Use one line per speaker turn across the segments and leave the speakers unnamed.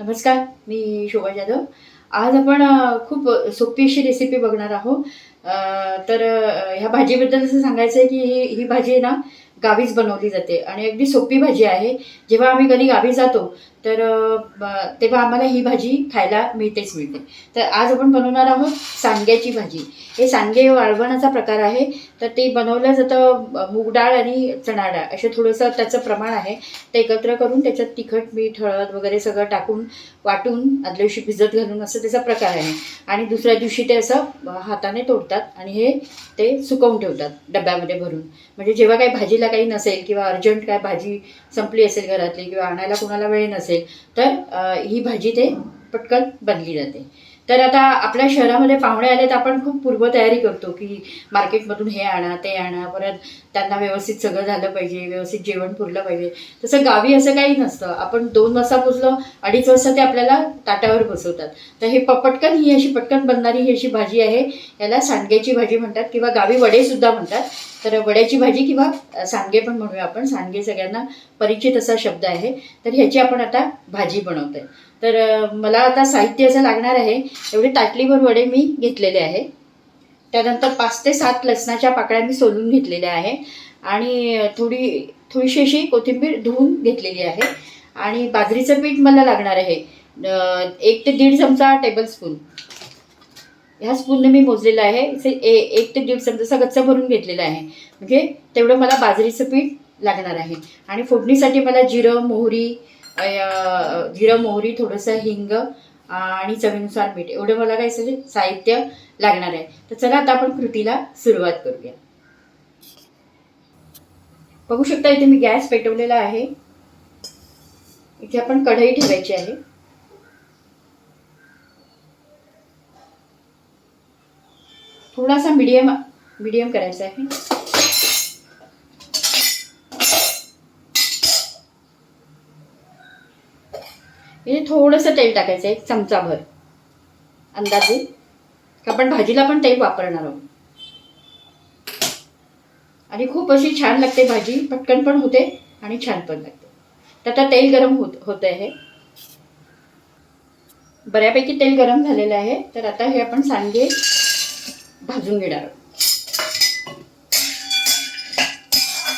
नमस्कार मी शोभा जाधव. आज आपण खूप सोपी अशी रेसिपी बघणार आहोत. तर ह्या भाजीबद्दल असं सांगायचं आहे की ही ही भाजी आहे ना गावीच बनवली जाते. आणि अगदी सोपी भाजी आहे. जेव्हा आम्ही कधी गावी जातो तर तेव्हा आम्हाला ही भाजी खायला मिळतेच मिळते. तर आज आपण बनवणार आहोत सांग्याची भाजी. हे सांगे वाळवणाचा प्रकार आहे. तर ते बनवलं जातं मूग डाळ आणि चणा डाळ. असे थोडंसं त्याचं प्रमाण आहे. ते एकत्र करून त्याच्यात तिखट मीठ हळद वगैरे सगळं टाकून वाटून आदल्या दिवशी भिजत घालून असं त्याचा प्रकार आहे. आणि दुसऱ्या दिवशी ते असं हाताने तोडतात आणि हे ते सुकवून ठेवतात डब्यामध्ये भरून. म्हणजे जेव्हा काही भाजीला काही नसेल किंवा अर्जंट काय भाजी संपली असेल घरातली किंवा आणायला कोणाला वेळ नसेल तर ही भाजी ते पटकन बनली जाते. तर आता आपल्या शहरामध्ये पाहुणे आले तर आपण खूप पूर्वतयारी करतो की मार्केटमधून हे आणा ते आणा परत त्यांना व्यवस्थित सगळं झालं पाहिजे व्यवस्थित जेवण पुरलं पाहिजे. तसं गावी असं काही नसतं. आपण दोन वाजता पोचलो अडीच वाजता ते आपल्याला ताटावर बसवतात. तर हे प पटकन ही अशी पटकन बनणारी ही अशी भाजी आहे. याला सांडग्याची भाजी म्हणतात किंवा गावी वडेसुद्धा म्हणतात. तर वड्याची भाजी किंवा सांगे पण म्हणूया आपण. सांगे सगळ्यांना परिचित असा शब्द आहे. तर ह्याची आपण आता भाजी बनवतोय. तर मला आता साहित्य असं लागणार आहे. एवढे ताटलीभर वडे मी घेतलेले आहे. त्यानंतर पाच ते सात लसणाच्या पाकळ्या मी सोलून घेतलेल्या आहे. आणि थोडी थोडीशी अशी कोथिंबीर धुवून घेतलेली आहे. आणि बाजरीचं पीठ मला लागणार आहे एक ते दीड चमचा टेबलस्पून ह्या स्पूनने मी मोजलेलं आहे. ए एक ते दीड चमचा गच्चा भरून घेतलेला आहे. म्हणजे तेवढं मला बाजरीचं पीठ लागणार आहे. आणि फोडणीसाठी मला जिरं मोहरी जिरं मोहरी थोडंसं हिंग आणि चवीनुसार मीठ एवढं मला काही सगळे साहित्य लागणार आहे. तर चला आता आपण कृतीला सुरुवात करूया. बघू शकता इथे मी गॅस पेटवलेला आहे. इथे आपण कढई ठेवायची आहे. थोडासा मीडियम मीडियम करायचा आहे. म्हणजे थोडंसं तेल टाकायचं आहे एक चमचाभर. अंदाजे. का आपण भाजीला पण तेल वापरणार आहोत. आणि खूप अशी छान लागते भाजी. पटकन पण होते आणि छान पण लागते. तर आता तेल गरम होत होत आहे. बऱ्यापैकी तेल गरम झालेलं आहे. तर आता हे आपण सांगे भाजून घेणार.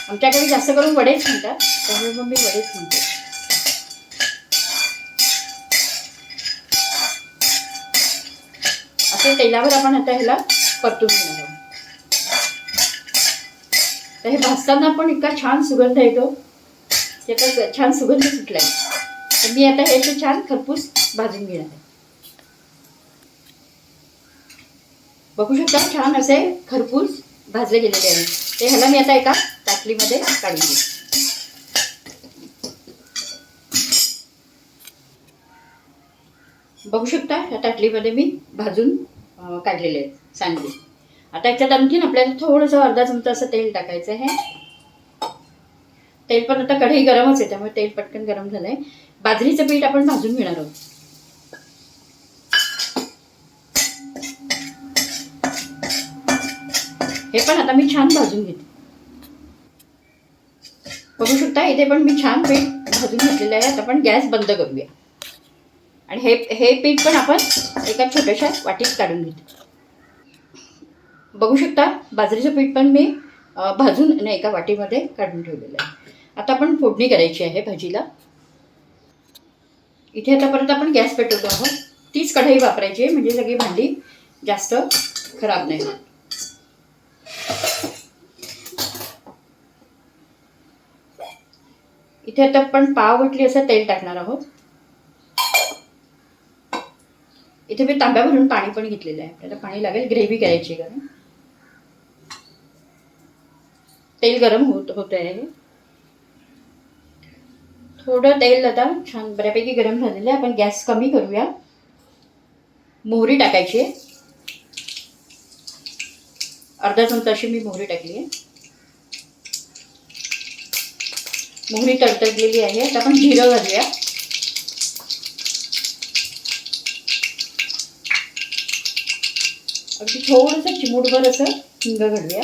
आमच्याकडे जास्त करून वडेच म्हणतात. त्यामुळे मग मी वडेच म्हणते. असे तेलावर आपण आता ह्याला परतून घेणार आहोत. तर हे भाजताना पण इतका छान सुगंध येतो. त्याचा छान सुगंध सुटलाय. तर मी आता हे असे छान खरपूस भाजून घेणार आहे. बघू शकता छान असे खरपूस भाजले गेलेले आहे ते ह्याला मी आता एका ताटलीमध्ये काढून घेईन. बघू शकता ह्या ताटलीमध्ये मी भाजून काढलेले आहेत सांगली आता याच्यात आणखीन आपल्याला थोडंसं अर्धा चमचा असं तेल टाकायचं आहे. तेल पण आता कढई गरमच आहे त्यामुळे तेल पटकन गरम झालंय. बाजरीचं पीठ आपण भाजून घेणार आहोत. हे पण आता मी छान भाजून घेते. बघू शकता इथे पण मी छान पीठ भाजून घेतलेलं आहे. आता आपण गॅस बंद करूया. आणि हे हे पीठ पण आपण एका छोट्याशा वाटीत काढून घेतो. बघू शकता बाजरीचं पीठ पण मी भाजून आणि एका वाटीमध्ये काढून ठेवलेलं आहे. आता आपण फोडणी करायची आहे भाजीला. इथे आतापर्यंत आपण गॅस पेटवतो आहोत. तीच कढई वापरायची आहे म्हणजे सगळी भांडी जास्त खराब नाही इथे आता आपण पाव घटली असं तेल टाकणार आहोत. इथे मी तांब्या भरून पाणी पण घेतलेलं आहे. आपल्याला पाणी लागेल ग्रेव्ही करायची आहे कारण तेल गरम होत होत आहे. थोडं तेल आता छान बऱ्यापैकी गरम झालेलं आहे. आपण गॅस कमी करूया. मोहरी टाकायची आहे. अर्धा चमचा अशी मी मोहरी टाकली आहे. मोहरी तडतडलेली आहे. आता आपण जिरं घालूया. अगदी थोडंसं चिमूटभर असं हिंग घालूया.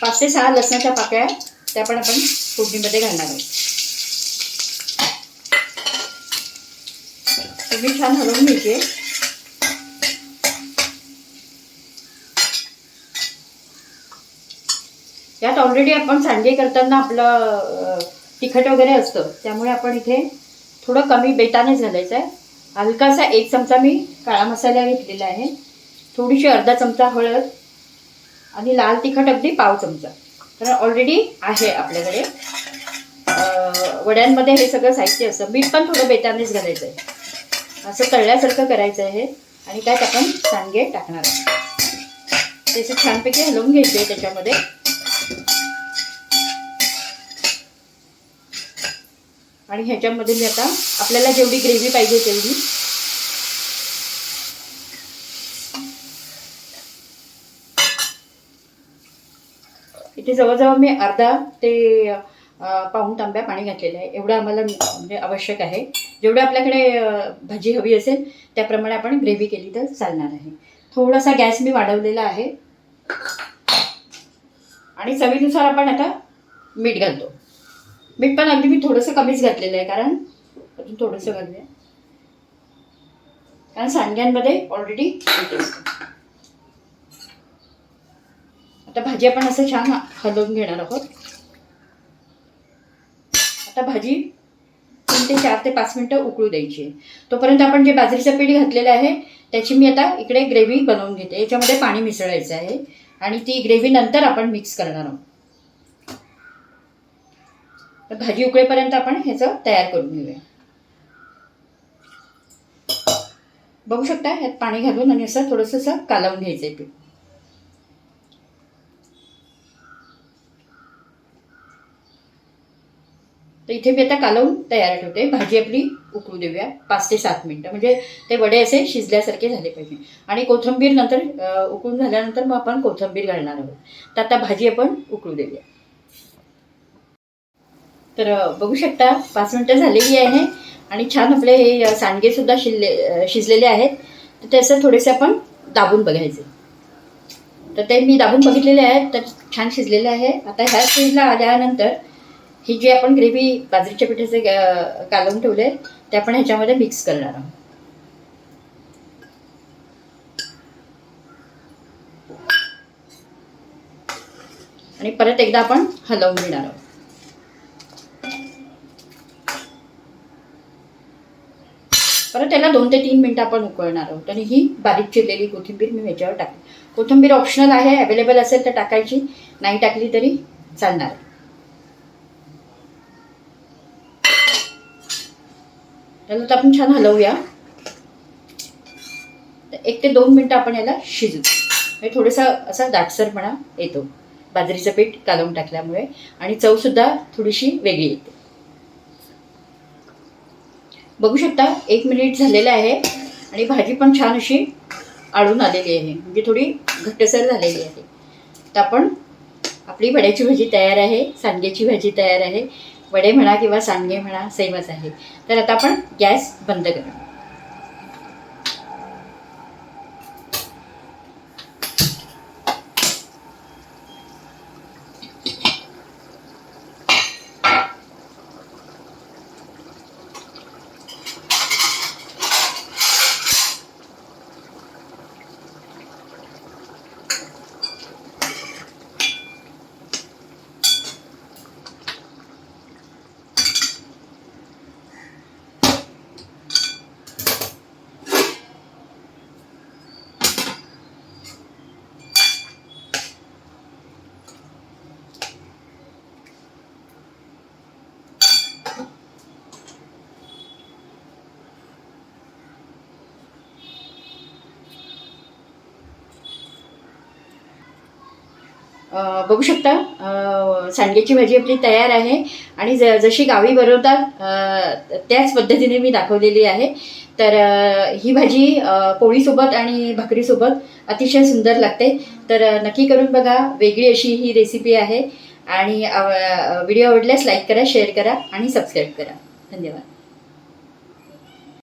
पाच ते सहा लसणाच्या पाकळ्या त्या पण आपण फोडणीमध्ये घालणार आहोत. अगदी छान हलवून घ्यायचे. त्यात ऑलरेडी आपण सांडगे करताना आपलं तिखट वगैरे असतं. त्यामुळे आपण इथे थोडं कमी बेतानेच घालायचं आहे. हलकासा एक चमचा मी काळा मसाला घेतलेला आहे. थोडीशी अर्धा चमचा हळद आणि लाल तिखट अगदी पाव चमचा. तर ऑलरेडी आहे आपल्याकडे. वड्यांमध्ये हे सगळं साहित्य असतं. मीठ पण थोडं बेतानेच घालायचं आहे. असं तळल्यासारखं करायचं आहे आणि त्यात आपण सांगे टाकणार आहोत. त्याचं छानपैकी हलवून घ्यायचे आहे त्याच्यामध्ये. आणि ह्याच्यामध्ये मी आता आपल्याला जेवढी ग्रेव्ही पाहिजे तेवढी. इथे जवळजवळ मी अर्धा ते पाऊण तांब्या पाणी घातलेलं आहे. एवढं आम्हाला म्हणजे आवश्यक आहे. जेवढं आपल्याकडे भाजी हवी असेल त्याप्रमाणे आपण ग्रेव्ही केली तर चालणार आहे. थोडासा गॅस मी वाढवलेला आहे. आणि चवीनुसार आपण आता मीठ घालतो. मीठ पण अगदी मी थोडंसं कमीच घातलेलं आहे कारण अजून थोडंसं घालूया कारण सांडग्यांमध्ये ऑलरेडी मीठ असतं. आता भाजी आपण असं छान हलवून घेणार आहोत. आता भाजी तीन ते चार ते पाच मिनटं उकळू द्यायची आहे. तोपर्यंत आपण जे बाजरीचं पीठ घातलेलं आहे त्याची मी आता इकडे ग्रेव्ही बनवून घेते. याच्यामध्ये पाणी मिसळायचं आहे. आणि ती ग्रेव्ही नंतर आपण मिक्स करणार आहोत. तर भाजी उकळेपर्यंत आपण ह्याचं तयार करून घेऊया. बघू शकता ह्यात पाणी घालून आणि असं थोडंसं असं कालवून घ्यायचं आहे पीठ. तर इथे मी आता कालवून तयार ठेवते. भाजी आपली उकळू देऊया पाच ते सात मिनटं. म्हणजे ते वडे असे शिजल्यासारखे झाले पाहिजे. आणि कोथिंबीर नंतर उकळून झाल्यानंतर मग आपण कोथिंबीर घालणार आहोत. तर आता भाजी आपण उकळू देऊया. तर बघू शकता पाच मिनटं झालेली आहे आणि छान आपले हे सांगेसुद्धा सांडगेसुद्धा शिजले शिजलेले आहेत. तर त्याचं थोडेसे आपण दाबून बघायचे. तर ते मी दाबून बघितलेले आहेत तर छान शिजलेले आहे. आता ह्या स्टेजला आल्यानंतर ही जी आपण ग्रेव्ही बाजरीच्या पिठाचे कालवून ठेवले ते आपण ह्याच्यामध्ये मिक्स करणार आहोत. आणि परत एकदा आपण हलवून घेणार आहोत परत त्याला दोन ते तीन मिनटं आपण उकळणार आहोत. आणि ही बारीक चिरलेली कोथिंबीर मी ह्याच्यावर टाकली. कोथिंबीर ऑप्शनल आहे अवेलेबल असेल तर टाकायची. नाही टाकली तरी चालणार. त्याला तर आपण छान हलवूया. एक ते दोन मिनटं आपण याला शिजू म्हणजे थोडासा असा दाटसरपणा येतो. बाजरीचं पीठ कालवून टाकल्यामुळे. आणि चवसुद्धा थोडीशी वेगळी येते. बघू शकता एक मिनिट झालेलं आहे आणि भाजी पण छान अशी आळून आलेली आहे. म्हणजे थोडी घट्टसर झालेली आहे. तर आपण आपली वड्याची भाजी तयार आहे सांडग्याची भाजी तयार आहे. वडे म्हणा किंवा सांडगे म्हणा सेमच आहे. तर आता आपण गॅस बंद करू बघू शकता. सांडग्याची भाजी आपली तयार आहे. आणि ज जशी गावी बनवतात त्याच पद्धतीने मी दाखवलेली आहे. तर ही भाजी पोळीसोबत आणि भाकरीसोबत अतिशय सुंदर लागते. तर नक्की करून बघा. वेगळी अशी ही रेसिपी आहे. आणि व्हिडिओ आवडल्यास लाईक करा शेअर करा आणि सबस्क्राईब करा. धन्यवाद.